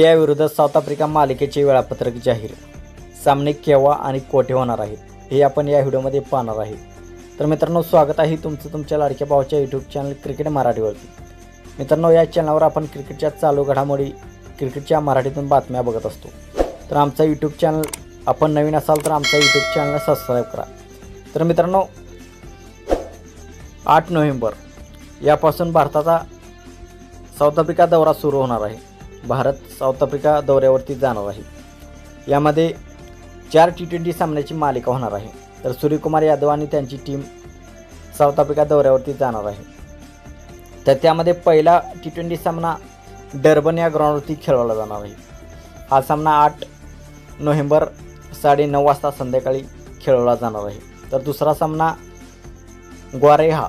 याविरुद्ध south Africa मालिकेचे वेळापत्रक जाहीर. सामने केव्हा आणि कोठे होणार आहेत हे आपण या व्हिडिओमध्ये पाहणार आहे. तर मित्रांनो स्वागत आहे तुमचं तुमच्या लाडक्या भावाच्या यूट्यूब चॅनल क्रिकेट मराठीवरती. मित्रांनो या चॅनलवर आपण क्रिकेटच्या चालू घडामोडी क्रिकेटच्या मराठीतून बातम्या बघत असतो. तर आमचा यूट्यूब चॅनल आपण नवीन असाल तर आमचा यूट्यूब चॅनलला सबस्क्राईब करा. तर मित्रांनो आठ नोव्हेंबर यापासून भारताचा साऊथ आफ्रिका दौरा सुरू होणार आहे. भारत साऊथ आफ्रिका दौऱ्यावरती जाणार आहे. यामध्ये चार टी ट्वेंटी सामन्याची मालिका होणार आहे. तर सूर्यकुमार यादव आणि त्यांची टीम साऊथ आफ्रिका दौऱ्यावरती जाणार आहे. तर त्यामध्ये पहिला टी ट्वेंटी सामना डर्बन या ग्राउंडवरती खेळवला जाणार आहे. हा सामना आठ नोव्हेंबर साडेनऊ वाजता संध्याकाळी खेळवला जाणार आहे. तर दुसरा सामना ग्वारेहा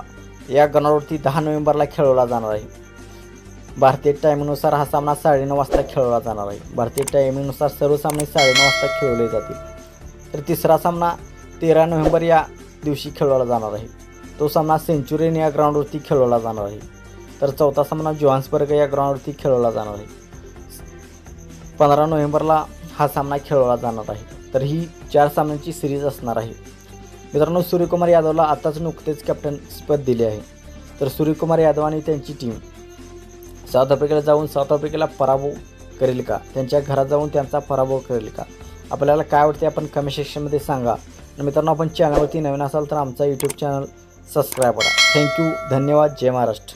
या ग्राउंडवरती दहा नोव्हेंबरला खेळवला जाणार आहे. भारतीय टायमिंगनुसार हा सामना साडेनऊ वाजता खेळवला जाणार आहे. भारतीय टायमिंगनुसार सर्व सामने साडेनऊ वाजता खेळवले जातील. तर तिसरा सामना तेरा नोव्हेंबर या दिवशी खेळवला जाणार आहे. तो सामना सेंचुरियन या ग्राउंडवरती खेळवला जाणार आहे. तर चौथा सामना जोहान्सबर्ग या ग्राउंडवरती खेळवला जाणार आहे. पंधरा नोव्हेंबरला हा सामना खेळवला जाणार आहे. तर ही चार सामन्यांची सिरीज असणार आहे. मित्रांनो सूर्यकुमार यादवला आताच नुकतेच कॅप्टनपद दिले आहे. तर सूर्यकुमार यादव आणि त्यांची टीम साऊथ आफ्रिकेला जाऊन साऊथ आफ्रिकेला पराभव करेल का? त्यांच्या घरात जाऊन त्यांचा पराभव करेल का? आपल्याला काय वाटते आपण कमेंट सेक्शनमध्ये सांगा. आणि मित्रांनो आपण चॅनलवरती नवीन असाल तर आमचा यूट्यूब चॅनल सबस्क्राईब करा. थँक्यू धन्यवाद. जय महाराष्ट्र.